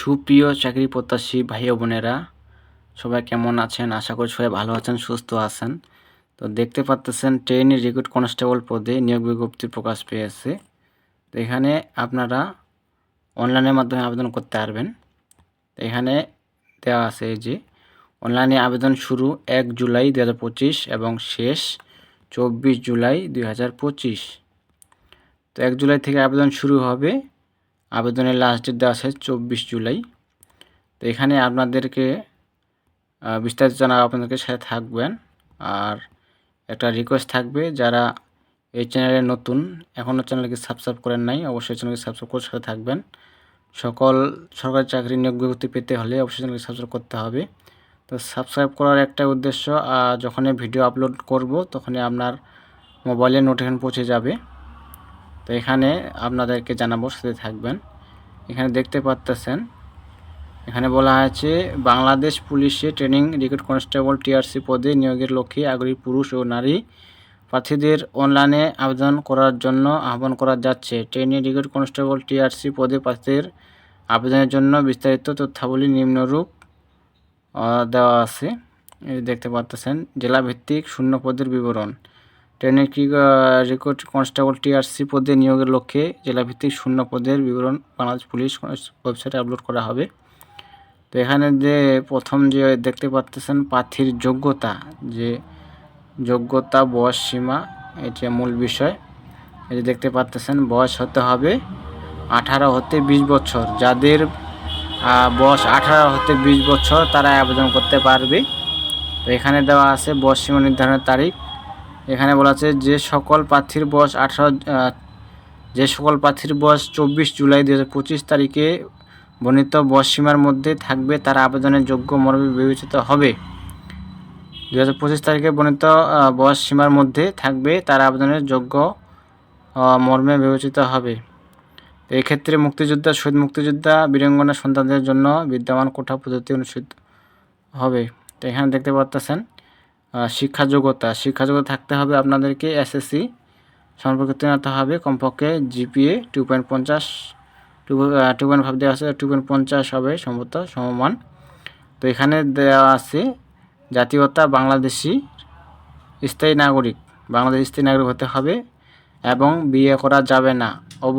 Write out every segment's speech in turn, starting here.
সুপ্রিয় চাকরি প্রত্যাশী ভাই বোনেরা, সবাই কেমন আছেন? আশা করি সবাই ভালো আছেন, সুস্থ আছেন। তো দেখতে পাচ্তেছেন ট্রেনি রিক্রুট কনস্টেবল পদে নিয়োগ বিজ্ঞপ্তি প্রকাশ পেয়েছে। তো এখানে আপনারা অনলাইনের মাধ্যমে আবেদন করতে পারবেন। তো এখানে দেওয়া আছে যে, অনলাইনে আবেদন শুরু এক জুলাই দু হাজার পঁচিশ এবং শেষ চব্বিশ জুলাই দুই হাজার পঁচিশ। তো এক জুলাই থেকে আবেদন শুরু হবে আবেদনের লাস্ট ডেট দেওয়া আছে চব্বিশ জুলাই। তো এখানে আপনাদেরকে বিস্তারিত জানাব আপনাদেরকে, সাথে থাকবেন। আর একটা রিকোয়েস্ট থাকবে, যারা এই চ্যানেলে নতুন, এখনও চ্যানেলকে সাবস্ক্রাইব করেন নাই, অবশ্যই চ্যানেলকে সাবস্ক্রাইব করে সাথে থাকবেন। সকল সরকারি চাকরি নিয়োগ বিজ্ঞপ্তি পেতে হলে অবশ্যই চ্যানেলকে সাবস্ক্রাইব করতে হবে। তো সাবস্ক্রাইব করার একটা উদ্দেশ্য যখনই ভিডিও আপলোড করব, তখনই আপনার মোবাইলে নোটিফিকেশন পৌঁছে যাবে। তো এখানে আপনাদেরকে জানাব, সাথে থাকবেন। এখানে দেখতে পাচ্তেছেন এখানে বলা হয়েছে, বাংলাদেশ পুলিশে ট্রেনিং রিক্রুট কনস্টেবল টিআরসি পদে নিয়োগের লক্ষ্যে আগ্রহী পুরুষ ও নারী প্রার্থীদের অনলাইনে আবেদন করার জন্য আহ্বান করা যাচ্ছে। ট্রেনিং রিক্রুট কনস্টেবল টিআরসি পদে প্রার্থীদের আবেদনের জন্য বিস্তারিত তথ্যাবলী নিম্নরূপ দেওয়া আছে। দেখতে পাচ্তেছেন জেলাভিত্তিক শূন্য পদের বিবরণ। ট্রেনিং রিক্রুট কনস্টেবল টিআরসি পদে নিয়োগের লক্ষ্যে জেলাভিত্তিক শূন্য পদের বিবরণ বাংলাদেশ পুলিশ ওয়েবসাইটে আপলোড করা হবে। তো এখানে যে প্রথম যে দেখতে পাচ্তেছেন প্রার্থীর যোগ্যতা, যে যোগ্যতা, বয়স সীমা, এটি মূল বিষয়। যে দেখতে পাচ্তেছেন বয়স হতে হবে আঠারো হতে বিশ বছর। যাদের বয়স আঠারো হতে বিশ বছর তারা আবেদন করতে পারবে। তো এখানে দেওয়া আছে বয়স সীমা নির্ধারণের তারিখ। এখানে বলা আছে যে সকল প্রার্থীর বয়স আঠারো যে সকল প্রার্থীর বয়স চব্বিশ জুলাই দু হাজার পঁচিশ তারিখে বর্ণিত বয়স সীমার মধ্যে থাকবে তারা আবেদনের যোগ্য মর্মে বিবেচিত হবে। দু হাজার পঁচিশ তারিখে বর্ণিত আহ, বয়স সীমার মধ্যে থাকবে তারা আবেদনের যোগ্য মর্মে বিবেচিত হবে। এক্ষেত্রে মুক্তিযোদ্ধা শহীদ মুক্তিযোদ্ধা বীরাঙ্গনা সন্তানদের জন্য বিদ্যমান কোঠা পদ্ধতি অনুষ্ঠিত হবে। তো এখানে দেখতে পাচ্ছেন শিক্ষা যোগ্যতা। শিক্ষা যোগ্যতা থাকতে হবে আপনাদেরকে এসএসসি সম্পর্কে হতে হবে কমপক্ষে জিপিএ টু পয়েন্ট পঞ্চাশ টু টু পয়েন্ট ফাইভ দেওয়া আছে টু পয়েন্ট পঞ্চাশ হবে সম্ভবত, সমমান। তো এখানে দেওয়া আছে জাতীয়তা বাংলাদেশি স্থায়ী নাগরিক। বাংলাদেশ স্থায়ী নাগরিক হতে হবে এবং বিয়ে করা যাবে না। অব,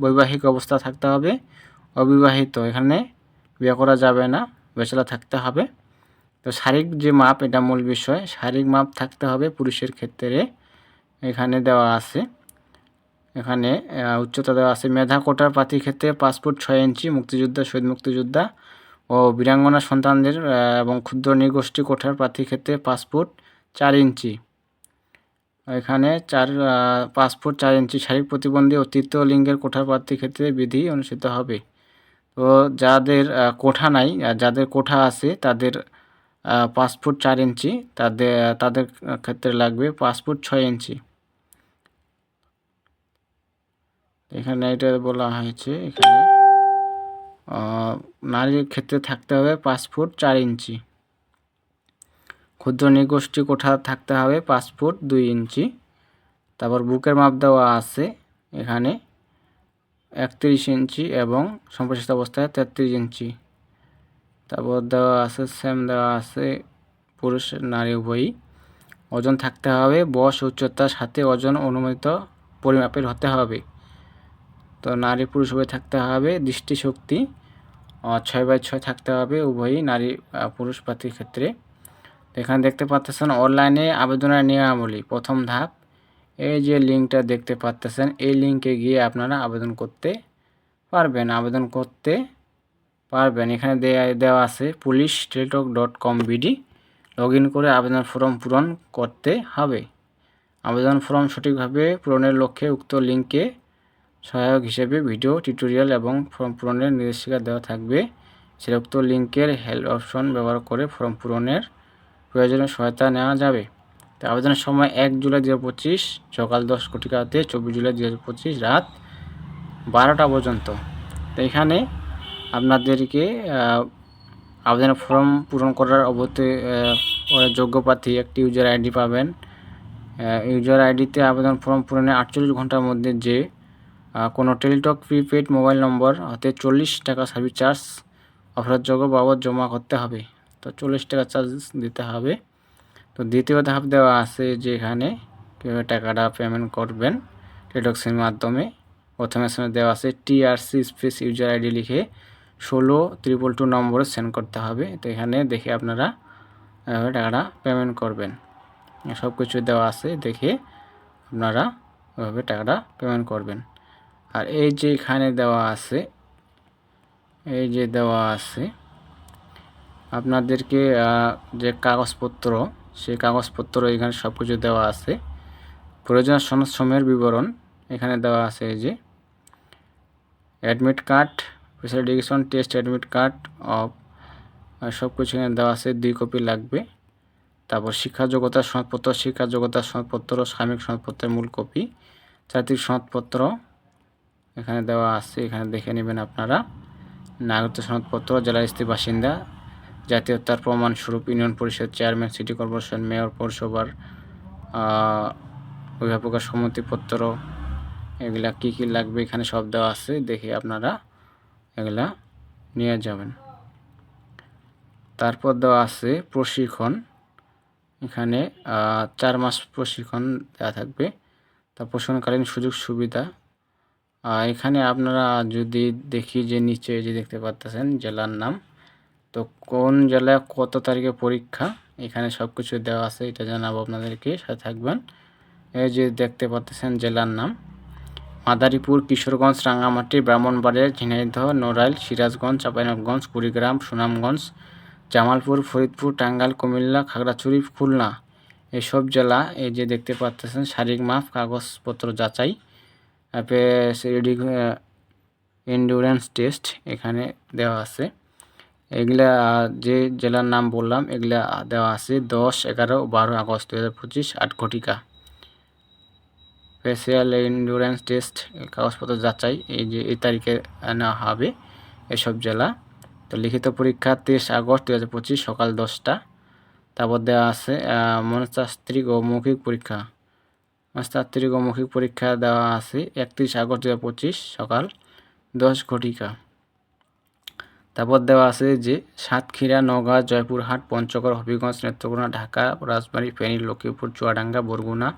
বৈবাহিক অবস্থা থাকতে হবে, অবিবাহিত। এখানে বিয়ে করা যাবে না বেচেলা থাকতে হবে। তো শারীরিক যে মাপ, এটা মূল বিষয়। শারীরিক মাপ থাকতে হবে পুরুষের ক্ষেত্রে। এখানে দেওয়া আছে, এখানে উচ্চতা দেওয়া আছে মেধা কোটার প্রার্থীর ক্ষেত্রে পাসপোর্ট ছয় ইঞ্চি মুক্তিযোদ্ধা, শহীদ মুক্তিযোদ্ধা ও বীরাঙ্গনা সন্তানদের এবং ক্ষুদ্র নৃগোষ্ঠী কোঠার প্রার্থীর ক্ষেত্রে পাসপোর্ট চার ইঞ্চি। এখানে চার পাসপোর্ট চার ইঞ্চি শারীরিক প্রতিবন্ধী ও তৃতীয় লিঙ্গের কোঠার প্রার্থীর ক্ষেত্রে বিধি অনুষ্ঠিত হবে। তো যাদের কোঠা নাই যাদের কোঠা আছে, তাদের পাসপোর্ট চার ইঞ্চি, তাদের তাদের ক্ষেত্রে লাগবে পাসপোর্ট ছয় ইঞ্চি। এখানে এটা বলা হয়েছে, এখানে নারীর ক্ষেত্রে থাকতে হবে পাসপোর্ট চার ইঞ্চি। ক্ষুদ্র নিগোষ্ঠী কোঠা থাকতে হবে পাসপোর্ট দুই ইঞ্চি। তারপর বুকের মাপ দেওয়া আছে এখানে, একত্রিশ ইঞ্চি এবং সম্প্রসারিত অবস্থায় তেত্রিশ ইঞ্চি। তারপর দেওয়া আছে সেম দেওয়া আছে, পুরুষ, নারী, উভয়ই। ওজন থাকতে হবে, বয়স উচ্চতার সাথে ওজন অনুমোদিত পরিমাপের হতে হবে। তো নারী, পুরুষ, উভয় থাকতে হবে দৃষ্টিশক্তি ছয় বাই ছয় থাকতে হবে, উভয়ই নারী পুরুষ প্রার্থীর ক্ষেত্রে। এখানে দেখতে পাচ্ছেন অনলাইনে আবেদনের নিয়মাবলী। প্রথম ধাপ, এই যে লিঙ্কটা দেখতে পাচ্তেছেন এই লিঙ্কে গিয়ে আপনারা আবেদন করতে পারবেন। আবেদন করতে পারবেন। এখানে দেওয়া আছে police Teletalk dot com BD. Log করে আবেদন ফর্ম পূরণ করতে হবে। আবেদন ফর্ম সঠিকভাবে পূরণের লক্ষ্যে উক্ত লিঙ্কে সহায়ক হিসেবে ভিডিও, টিউটোরিয়াল এবং ফর্ম পূরণের নির্দেশিকা দেওয়া থাকবে। সেটা উক্ত লিঙ্কের হেল্প অপশন ব্যবহার করে ফর্ম পূরণের প্রয়োজনীয় সহায়তা নেওয়া যাবে। তো আবেদনের সময় এক জুলাই দু পঁচিশ সকাল দশ কোটিকাতে চব্বিশ জুলাই দু পঁচিশ রাত বারোটা পর্যন্ত। তো এখানে আপনাদেরকে আবেদনের ফর্ম পূরণ করার অবধি যোগ্য প্রার্থী, একটি ইউজার আইডি পাবেন। ইউজার আইডিতে আবেদন ফর্ম পূরণে আটচল্লিশ ঘণ্টার মধ্যে যে কোনো টেলিটক, প্রিপেড মোবাইল নম্বর, হতে চল্লিশ টাকা সার্ভিস চার্জ অপরাধযোগ্য বাবদ জমা করতে হবে। তো চল্লিশ টাকা চার্জ দিতে হবে। তো দ্বিতীয় ধাপ দেওয়া আছে যে এখানে কীভাবে টাকাটা পেমেন্ট করবেন টেডক্সের মাধ্যমে। প্রথমে এখানে দেওয়া আছে টিআরসি স্পেস ইউজার আইডি লিখে ষোলো ত্রিপল টু নম্বরে সেন্ড করতে হবে। তো এখানে দেখে আপনারা টাকাটা পেমেন্ট করবেন। সব কিছু দেওয়া আছে, দেখে আপনারা ওইভাবে টাকাটা পেমেন্ট করবেন। আর এই যে এখানে দেওয়া আছে, এই যে দেওয়া আছে, আপনাদেরকে যে কাগজপত্র, সেই কাগজপত্র এখানে সব কিছু দেওয়া আছে। প্রয়োজন সনদ বিবরণ এখানে দেওয়া আছে এই যে। Admit card special education test admit card of সব কিছু এখানে দেওয়া আছে, দুই কপি লাগবে। তারপর শিক্ষা যোগ্যতার সনদপত্র শিক্ষা যোগ্যতার সনদপত্র সাময়িক সনদপত্রের মূল কপি জাতির সনদপত্র এখানে দেওয়া আছে, এখানে দেখে নেবেন আপনারা। নাগরিক সনদপত্র জেলার স্থায়ী বাসিন্দা, জাতীয়তার প্রমাণস্বরূপ ইউনিয়ন পরিষদ চেয়ারম্যান, সিটি কর্পোরেশন মেয়র, পৌরসভার অভিভাবকের সম্মতিপত্র, এগুলা কী কী লাগবে এখানে সব দেওয়া আছে, দেখে আপনারা এগুলা নিয়ে যাবেন। তারপর দেওয়া আছে প্রশিক্ষণ। এখানে চার মাস প্রশিক্ষণ দেওয়া থাকবে। তা প্রশিক্ষণকালীন সুযোগ সুবিধা। এখানে আপনারা যদি দেখি যে নিচে যে দেখতে পাচ্ছেন জেলার নাম, তো কোন জেলায় কত তারিখে পরীক্ষা, এখানে সব কিছু দেওয়া আছে, এটা জানাব আপনাদেরকে, সাথে থাকবেন। এই যে দেখতে পাচ্ছেন জেলার নাম মাদারীপুর, কিশোরগঞ্জ, রাঙ্গামাটি, ব্রাহ্মণবাড়িয়া, ঝিনাইদহ, নড়াইল, সিরাজগঞ্জ চাঁপাইনবগঞ্জ কুড়িগ্রাম, সুনামগঞ্জ, জামালপুর, ফরিদপুর, টাঙ্গাইল, কুমিল্লা, খাগড়াছড়ি, খুলনা। এসব জেলা এই যে দেখতে পাচ্ছেন শারীরিক মাপ কাগজপত্র যাচাই এন্ডুরেন্স টেস্ট এখানে দেওয়া আছে। এগুলা যে জেলার নাম বললাম, এগুলা দেওয়া আছে দশ, এগারো, বারো আগস্ট দু হাজার পঁচিশ আট ঘটিকা ফেসিয়াল এন্ডুরেন্স টেস্ট কাগজপত্র যাচাই, এই যে, এই তারিখে নেওয়া হবে এসব জেলা। তো লিখিত পরীক্ষা তেইশ আগস্ট দু হাজার পঁচিশ সকাল দশটা। তারপর দেওয়া আছে মনস্তাত্ত্বিক ও মৌখিক পরীক্ষা। মনস্তাত্ত্বিক ও মৌখিক পরীক্ষা দেওয়া আছে একত্রিশ আগস্ট দু হাজার পঁচিশ সকাল দশ ঘটিকা। তারপর দেওয়া আছে যে, সাতক্ষীরা, নওগাঁ, জয়পুরহাট, পঞ্চগড়, হবিগঞ্জ, নেত্রকোনা, ঢাকা, রাজবাড়ী, ফেনী, লক্ষ্মীপুর, চুয়াডাঙ্গা, বরগুনা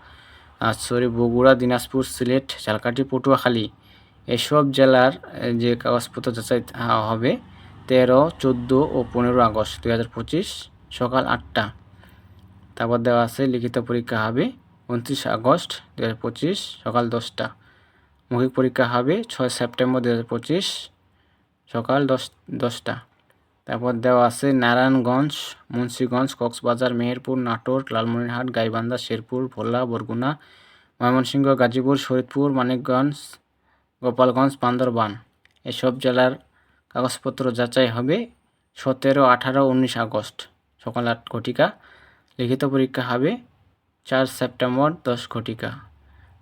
সরি বগুড়া, দিনাজপুর, সিলেট ঝালকাঠি পটুয়াখালী এসব জেলার যে কাগজপত্র যাচাই হবে তেরো, চোদ্দ ও পনেরো আগস্ট দুই হাজার পঁচিশ সকাল আটটা। তারপর দেওয়া আছে লিখিত পরীক্ষা হবে উনত্রিশ আগস্ট দু হাজার পঁচিশ সকাল দশটা। মৌখিক পরীক্ষা হবে ছয় সেপ্টেম্বর দু হাজার পঁচিশ সকাল দশ, দশটা। তারপর দেওয়া আছে নারায়ণগঞ্জ, মুন্সীগঞ্জ, কক্সবাজার, মেহেরপুর, নাটোর, লালমনিরহাট, গাইবান্ধা, শেরপুর, ভোলা, বরগুনা, ময়মনসিংহ, গাজীপুর, শরীদপুর, মানিকগঞ্জ, গোপালগঞ্জ, বান্দরবান। এসব জেলার কাগজপত্র যাচাই হবে সতেরো, আঠারো, উনিশ আগস্ট। সকাল আট ঘটিকা। লিখিত পরীক্ষা হবে চার সেপ্টেম্বর, দশ ঘটিকা।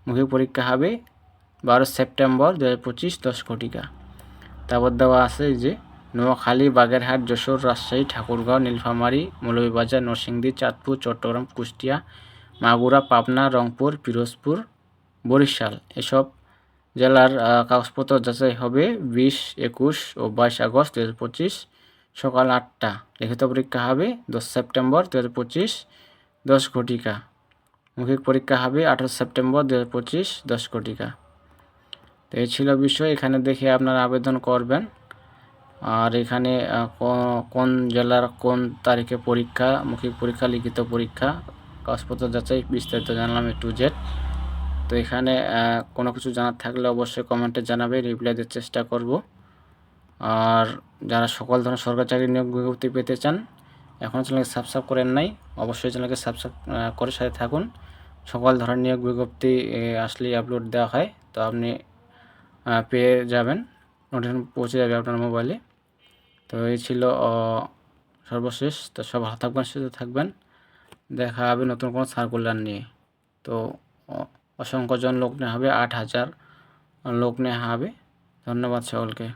মৌখিক পরীক্ষা হবে বারো সেপ্টেম্বর দু হাজার পঁচিশ, দশ ঘটিকা। তারপর দেওয়া আছে যে নোয়াখালী, বাগেরহাট, যশোর, রাজশাহী, ঠাকুরগাঁও, নীলফামারী, মৌলভীবাজার, নরসিংদী, চাঁদপুর, চট্টগ্রাম, কুষ্টিয়া, মাগুরা, পাবনা, রংপুর, পিরোজপুর, বরিশাল। এসব জেলার কাগজপত্র যাচাই হবে বিশ একুশ ও বাইশ আগস্ট দু পঁচিশ সকাল আটটা। লিখিত পরীক্ষা হবে দশ সেপ্টেম্বর দু হাজার পঁচিশ দশ ঘটিকা। মৌখিক পরীক্ষা হবে আঠারো সেপ্টেম্বর দু হাজার পঁচিশ দশ ঘটিকা। তো এই ছিল বিষয়। এখানে দেখে আপনারা আবেদন করবেন। আর এখানে কোন জেলার কোন তারিখে পরীক্ষা, মৌখিক পরীক্ষা, লিখিত পরীক্ষা? কাগজপত্র যাচাই বিস্তারিত জানলাম একটু জেড। তো এখানে কোনো কিছু জানার থাকলে অবশ্যই কমেন্টে জানাবে, রিপ্লাই দেওয়ার চেষ্টা করব। আর যারা সকল ধরনের সরকারি চাকরি নিয়োগ বিজ্ঞপ্তি পেতে চান এখনও চ্যানেলকে সাবস্ক্রাইব করেন নাই, অবশ্যই চ্যানেলকে সাবস্ক্রাইব করে সাথে থাকুন। সকল ধরনের নিয়োগ বিজ্ঞপ্তি আসলেই আপলোড দেওয়া হয়, তো আপনি পেয়ে যাবেন, নোটিফিকেশন পৌঁছে যাবে আপনার মোবাইলে। তো এই ছিল সর্বশেষ। তো সব থাকবেন, সুস্থ থাকবেন। দেখা হবে নতুন কোনো সার্কুলার নিয়ে। তো অসংখ্যজন লোক নেওয়া হবে, আট হাজার লোক নেওয়া হবে। ধন্যবাদ সকলকে।